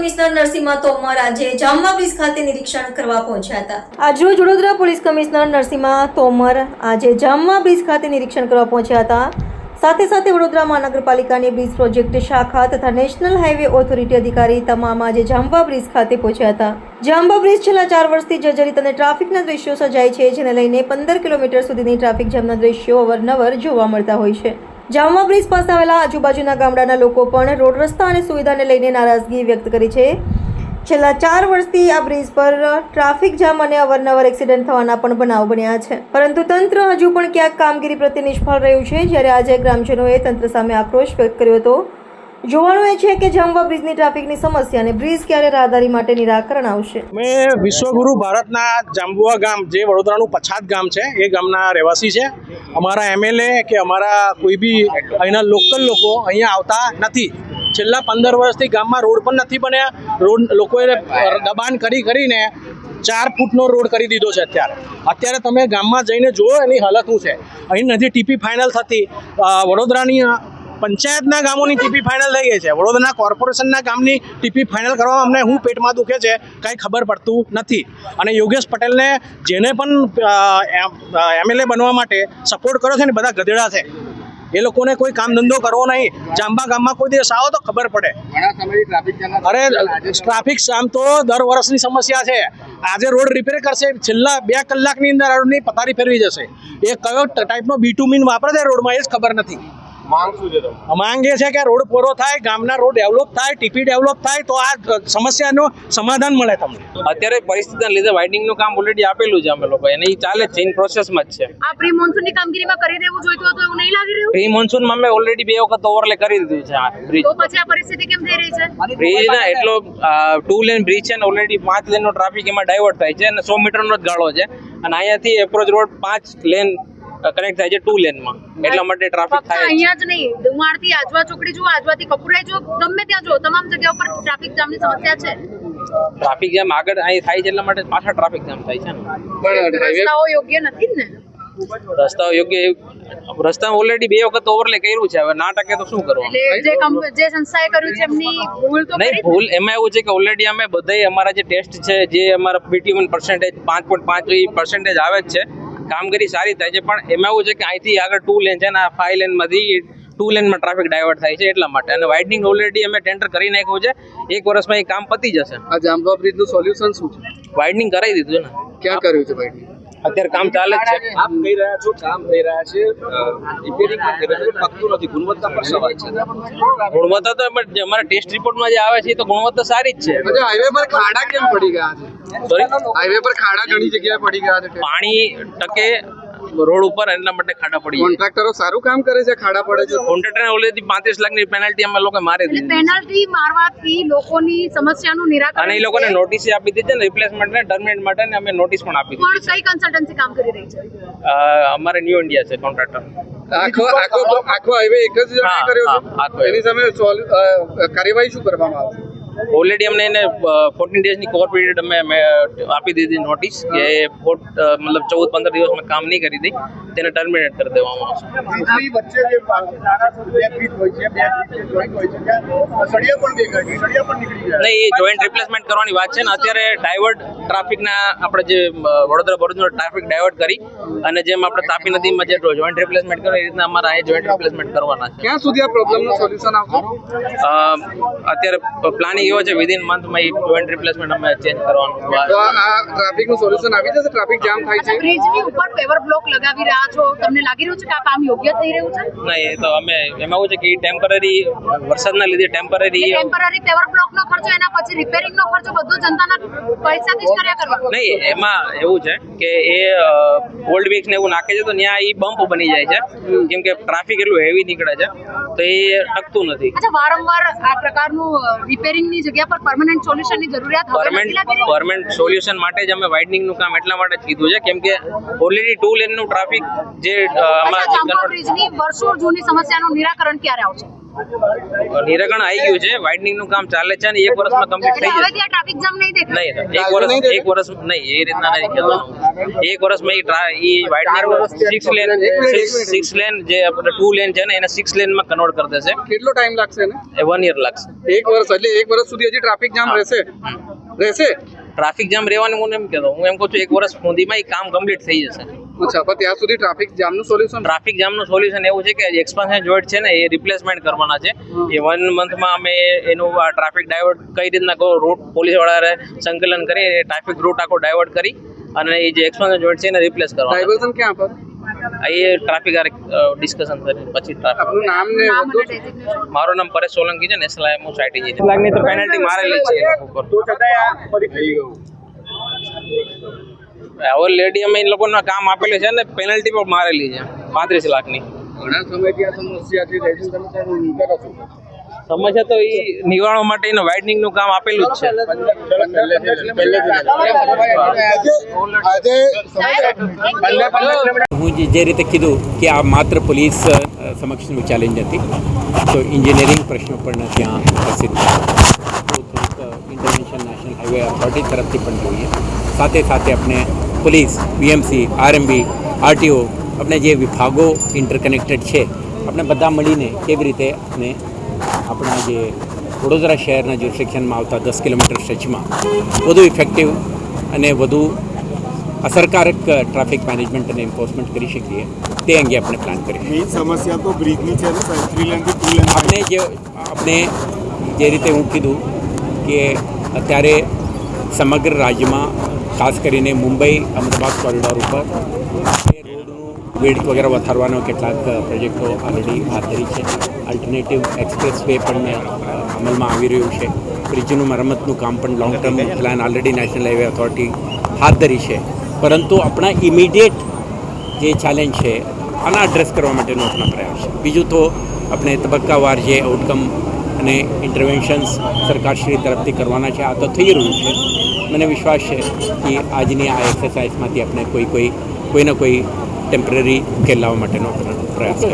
Commissioner Narsinh Tomar આજે Jamva bridge ખાતે નિરીક્ષણ કરવા પહોંચ્યા હતા. આજરોજ વડોદરા પોલીસ કમિશનર નરસિંહ તોમર આજે જામવા બ્રિજ ખાતે નિરીક્ષણ કરવા પહોંચ્યા હતા. સાથે સાથે વડોદરા મહાનગરપાલિકાની બ્રિજ પ્રોજેક્ટ શાખા તથા નેશનલ હાઈવે ઓથોરિટી અધિકારી તમામ આજે જાંબા બ્રિજ ખાતે પહોંચ્યા હતા. જાંબા બ્રિજ છેલ્લા ચાર વર્ષથી જર્જરિત અને ટ્રાફિકના દ્રશ્યો સર્જાય છે, જેને લઈને પંદર કિલોમીટર સુધીની ટ્રાફિક જામના દ્રશ્યો અવારનવાર જોવા મળતા હોય છે. જામવા બ્રિજ પાસે આવેલા આજુબાજુના ગામડાના લોકો પણ રોડ રસ્તા અને સુવિધાને લઈને નારાજગી વ્યક્ત કરી છે. છેલ્લા ચાર વર્ષથી આ બ્રિજ પર ટ્રાફિક જામ અને અવારનવાર એક્સિડન્ટ થવાના પણ બનાવ બન્યા છે. પરંતુ તંત્ર હજુ પણ ક્યાંક કામગીરી પ્રત્યે નિષ્ફળ રહ્યું છે. જ્યારે આજે ગ્રામજનોએ તંત્ર સામે આક્રોશ વ્યક્ત કર્યો હતો. જોવાનું એ છે કે જામવા બ્રિજની ટ્રાફિકની સમસ્યા અને બ્રિજ ક્યારે રાહદારી માટે નિરાકરણ આવશે? મેં વિશ્વગુરુ ભારતના જાંબુઆ ગામ, જે વડોદરાનું પછાત ગામ છે, એ ગામના રહેવાસી છે. અમારા એમએલએ કે અમારા કોઈ બી અહીંના લોકલ લોકો અહીંયા આવતા નથી. છેલ્લા પંદર વર્ષથી ગામમાં રોડ પણ નથી બન્યા. રોડ લોકોએ દબાણ કરી કરીને ચાર ફૂટનો રોડ કરી દીધો છે અત્યારે. અત્યારે તમે ગામમાં જઈને જુઓ એની હાલત શું છે. અહીં નથી, ટીપી ફાઇનલ થતી. વડોદરાની પંચાયતના ગામોની ટીપી ફાઇનલ થઈ ગઈ છે. વડોદરાના કોર્પોરેશનના ગામની ટીપી ફાઇનલ કરવામાં અમને હું પેટમાં દુખે છે કાંઈ ખબર પડતું નથી. અને યોગેશ પટેલને જેને પણ એમએલએ બનવા માટે સપોર્ટ કર્યો છે ને બધા ગધેડા છે. એ લોકોને કોઈ કામ ધંધો કરવો નહીં. જાંબા ગામમાં કોઈ દિવસ આવો તો ખબર પડે. અરે ટ્રાફિક જામ તો દર વર્ષની સમસ્યા છે. આજે રોડ રિપેર કરશે છેલ્લા બે કલાકની અંદર રોડની પથારી ફેરવી જશે. એ કયો ટાઈપનો બીટુમીન વાપરે છે રોડમાં એ જ ખબર નથી. માંગ શું છે માંગ એ છે કે રોડ પૂરો થાય ગામના રોડ ડેવલપ થાય ટીપી ડેવલપ થાય તો આ સમસ્યાનું સમાધાન મળે તમને. અત્યારે પરિસ્થિતિના લીધે વાઇડિંગનું કામ ઓલરેડી આપેલું છે અમે લોકો. એને ચાલે છે ઇન પ્રોસેસમાં જ છે. આ પ્રી મોન્સૂનની કામગીરીમાં કરી દેવું જોઈતું હતું એવું નહીં લાગી રહ્યું? પ્રી મોન્સૂનમાં અમે ઓલરેડી બે વખત ઓવરલે કરી દીધું છે આ બ્રિજ તો પછી આ પરિસ્થિતિ કેમ થઈ રહી છે? બ્રિજ ના એટલો ટુ લેન બ્રિજ છે ને ઓલરેડી પાંચ લેનનો ટ્રાફિક એમાં ડાયવર્ટ થાય છે અને સો મીટરનો જ ગાળો છે. અને અહીંયાથી એપ્રોચ રોડ પાંચ લેન કનેક્ટ થાય છે ટુ લેનમાં એટલા માટે ટ્રાફિક થાય અહીંયા જ નહીં ડુમારથી આજવા ચોકડી જુઓ આજવાથી કપુરાઈ જુઓ ગમે ત્યાં જુઓ તમામ જગ્યા ઉપર ટ્રાફિક જામની સમસ્યા છે. ટ્રાફિક જામ આગળ અહીં થાય છે એટલા માટે પાછા ટ્રાફિક જામ થાય છે ને. પણ રસ્તાઓ યોગ્ય નથી ને? રસ્તાઓ યોગ્ય રસ્તા ઓલરેડી બે વખત ઓવરલે કર્યું છે હવે ના ટકે તો શું કરવાનું? જે જે સંસ્થાએ કર્યું છે એમની ભૂલ તો નહીં? ભૂલ એમાં એવું છે કે ઓલરેડી અમે બધાય અમારા જે ટેસ્ટ છે જે અમારા પીટીવન પર્સન્ટેજ પાંચ પોઈન્ટ પાંચ પર્સન્ટેજ આવે જ છે. કામગીરી સારી થાય છે પણ એમાં એવું છે કે અહીંથી આગળ ટુ લેન છે ને આ ફાઈવ લેનમાંથી ટુ લેનમાં ટ્રાફિક ડાયવર્ટ થાય છે એટલા માટે. અને વાઇડનિંગ ઓલરેડી અમે ટેન્ડર કરી નાખ્યું છે એક વર્ષમાં એ કામ પતી જશે. આ જામવા બ્રિજનું સોલ્યુશન શું છે? વાઇડનિંગ કરાવી દીધું છે ને. ક્યાં કર્યું છે ભાઈ અત્યારે કામ ચાલે જ છે. આપ કહી રહ્યા છો કામ થઈ રહ્યા છે. રિપેરિંગ પણ થઈ રહ્યું છે પકતું નથી. ગુણવત્તા પર સવાલ છે. ગુણવત્તા તો બટ અમારા ટેસ્ટ રિપોર્ટમાં જે આવે છે તો ગુણવત્તા સારી જ છે. હાઈવે પર ખાડા કેમ પડી ગયા છે? સોરી હાઈવે પર ખાડા ઘણી જગ્યાએ પડી ગયા છે. પાણી ટકે રોડ ઉપર એટલા માટે ખાડા પડી કોન્ટ્રાક્ટરો સારું કામ કરે છે ખાડા પડે છે. કોન્ટ્રાક્ટરને ઓલરેડી પાંત્રીસ લાખની પેનલ્ટી અમે લોકો મારે દીધી. પેનલ્ટી મારવાથી લોકોની સમસ્યાનું અને નિરાકરણ એ લોકોને નોટિસ આપી દીધી છે ને રિપ્લેસમેન્ટ ને ટર્મિનેટ માટે ને અમે નોટિસ પણ આપી દીધી. કઈ કન્સલ્ટન્સી કામ કરી રહી છે? અમારે ન્યૂ ઇન્ડિયા છે કોન્ટ્રાક્ટર આખો આખો આખો હાઈવે એક જ જણે કર્યો છે? એની સામે કાર્યવાહી શું કરવામાં આવશે? ઓલરેડી અમને એને ફોર્ટીન ડેઝની કોર પીરિયડ અમે આપી દીધી નોટિસ કે મતલબ ચૌદ, પંદર દિવસમાં કામ નહીં કરી દઈ. તેને ટર્મિનેટ કરી દેવામાં આવશે. નહીં એ જોઈન્ટ રિપ્લેસમેન્ટ કરવાની વાત છે ને અત્યારે ડાયવર્ટ ટ્રાફિકના આપણે જે વડોદરા ભરૂચનો ટ્રાફિક ડાયવર્ટ કરી અને જેમ આપણે તાપી નદીમાં જે જોઈન્ટ રિપ્લેસમેન્ટ કરો એ રીતના અમારા અહીં જોઈન્ટ રિપ્લેસમેન્ટ કરવાના છે. ક્યાં સુધી આ પ્રોબ્લેમનું સોલ્યુશન આવશે? અત્યારે પ્લાનિંગ એવો છે વિધિન મંથમાં એ જોઈન્ટ રિપ્લેસમેન્ટ અમે ચેન્જ કરવાનું આ આ ટ્રાફિકનું સોલ્યુશન આવી જશે? ટ્રાફિક જામ થાય છે? બ્રિજની ઉપર પેવર બ્લોક લગાવી રહ્યા છો તમને લાગી રહ્યું છે કે આ કામ યોગ્ય થઈ રહ્યું છે? નહીં એ તો અમે એમાં એવું છે કે ટેમ્પરરી વરસાદના લીધે ટેમ્પરરી ટેમ્પરરી પેવર બ્લોક નો ખર્ચો એના પછી રિપેરિંગ નો ખર્ચો બધો જનતાના પૈસાથી જ કર્યા કરવા. નહીં એમાં એવું છે કે એ ઓલ્ડ વીક્સ ને એવું નાખે છે તો ત્યાં એ બમ્પ બની જાય છે. કેમ કે ટ્રાફિક એટલું હેવી નીકળે છે તો એ ટકતું નથી. અચ્છા વારંવાર આ પ્રકારનું રિપેરિંગની જગ્યા પર પરમનન્ટ સોલ્યુશનની જરૂરિયાત રહી? પરમેન્ટ સોલ્યુશન માટે જ અમે વાઇડનિંગનું કામ એટલા માટે જ કીધું છે કેમ કે ઓલરેડી ટુ લેનનું ટ્રાફિક જે વર્ષો જૂની સમસ્યાનું નિરાકરણ ક્યારે આવશે? નિરાકરણ આવી ગયું છે વાઇડનિંગનું કામ ચાલે છે અને એક વર્ષમાં કમ્પ્લીટ થઈ જશે ત્યાં ટ્રાફિક જામ નહીં દેખાય? નહીં એક વર્ષ એક વર્ષ નહીં એ રીતના નહીં કહેવાનું એક વર્ષમાં એ widening six lane six lane જે આપણે ટુ લેન છે ને એને સિક્સ લેનમાં કન્વર્ટ કરી દેશે. કેટલો ટાઈમ લાગશે ને વન યર લાગશે. એક વર્ષ એટલે એક વર્ષ સુધી હજી ટ્રાફિક જામ રહેશે? રહેશે? ટ્રાફિક જામ રહેવાનું હું એમ કહેતો હું એમ કહું છું એક વર્ષ સુધીમાં એ કામ કમ્પ્લીટ થઈ જશે. અચ્છા પણ ત્યાં સુધી ટ્રાફિક જામનું સોલ્યુશન ટ્રાફિક જામનું સોલ્યુશન એવું છે કે એક્સપાન્શન જોઈન્ટ છે ને એ રિપ્લેસમેન્ટ કરવાના છે. એ વન મંથમાં અમે એનું આ ટ્રાફિક ડાયવર્ટ કઈ રીતના કહો રૂટ પોલીસ વાળાએ સંકલન કરી એ ટ્રાફિક રૂટ આખો ડાયવર્ટ કરી અને એ જે એક્સપાન્શન જોઈન્ટ છે એને રિપ્લેસ કરવા ડાયવર્ઝન ક્યાં પર? આ એ ટ્રાફિક ડિસ્કશન કરી પછી ટ્રાફિક આપનું નામ ને બધું? મારું નામ પરેશ સોલંકી છે નેશનલ આઈએમઓ સાઇટી છે. લાગની તો પેનલ્ટી મારેલી છે તો છતાં આ ફરી થઈ ગયું લેડી અમે એ લોકોના કામ આપેલું છે ને પેનલ્ટી પણ મારેલી છે. પાંત્રીસ લાખની. ઘણા સમયથી આ સમસ્યા છે તમે ત્યાં કરો છો. સમસ્યા તો એ નિવારવા માટે એનું વાઇડનિંગનું કામ આપેલું જ છે. હું જે- રીતે કીધું કે આ માત્ર પોલીસ સમક્ષનું ચેલેન્જ હતી તો એન્જિનિયરિંગ પ્રશ્નો પણ ત્યાં ઉપસ્થિત ઇન્ટરવેન્શન નેશનલ હાઈવે ઓથોરિટી તરફથી પણ જોઈએ. સાથે સાથે આપણે પોલીસ બીએમસી આરએમબી આરટીઓ આપણે જે વિભાગો ઇન્ટરકનેક્ટેડ છે આપણે બધા મળીને કેવી રીતે આપણે આપણા જે વડોદરા શહેરના જ્યુરિસ્ડિક્શનમાં આવતા દસ કિલોમીટર સ્ટ્રેચમાં વધુ ઇફેક્ટિવ અને વધુ અસરકારક ટ્રાફિક મેનેજમેન્ટ અને એન્ફોર્સમેન્ટ કરી શકીએ તે અંગે આપણે પ્લાન કરીએ. સમસ્યા તો બ્રિજની છે આપણે જે આપણે જે રીતે હું કીધું કે અત્યારે સમગ્ર રાજ્યમાં ખાસ કરીને મુંબઈ અમદાવાદ કોરિડોર ઉપર. વેડ વગેરે વધારવાનો કેટલાક પ્રોજેક્ટો ઓલરેડી હાથ ધરી છે. અલ્ટરનેટિવ એક્સપ્રેસ વે પણ અમલમાં આવી રહ્યું છે. બ્રિજનું મરમ્મતનું કામ પણ long term plan already national highway authority હાથ ધરી છે. પરંતુ આપણા ઇમિડિયેટ જે ચેલેન્જ છે, આના એડ્રેસ કરવા માટેનો આપણા પ્રયાસ છે. બીજું તો આપણે તબક્કાવાર જે આઉટકમ અને ઇન્ટરવેન્શન્સ સરકારશ્રી તરફથી કરવાના છે. આ તો થઈ રહ્યું છે. મને વિશ્વાસ છે કે આજની આ એક્સરસાઇઝમાંથી આપણે કોઈ કોઈ કોઈને કોઈ ટેમ્પરરી ઉકેલ લાવવા માટેનો પ્રયાસ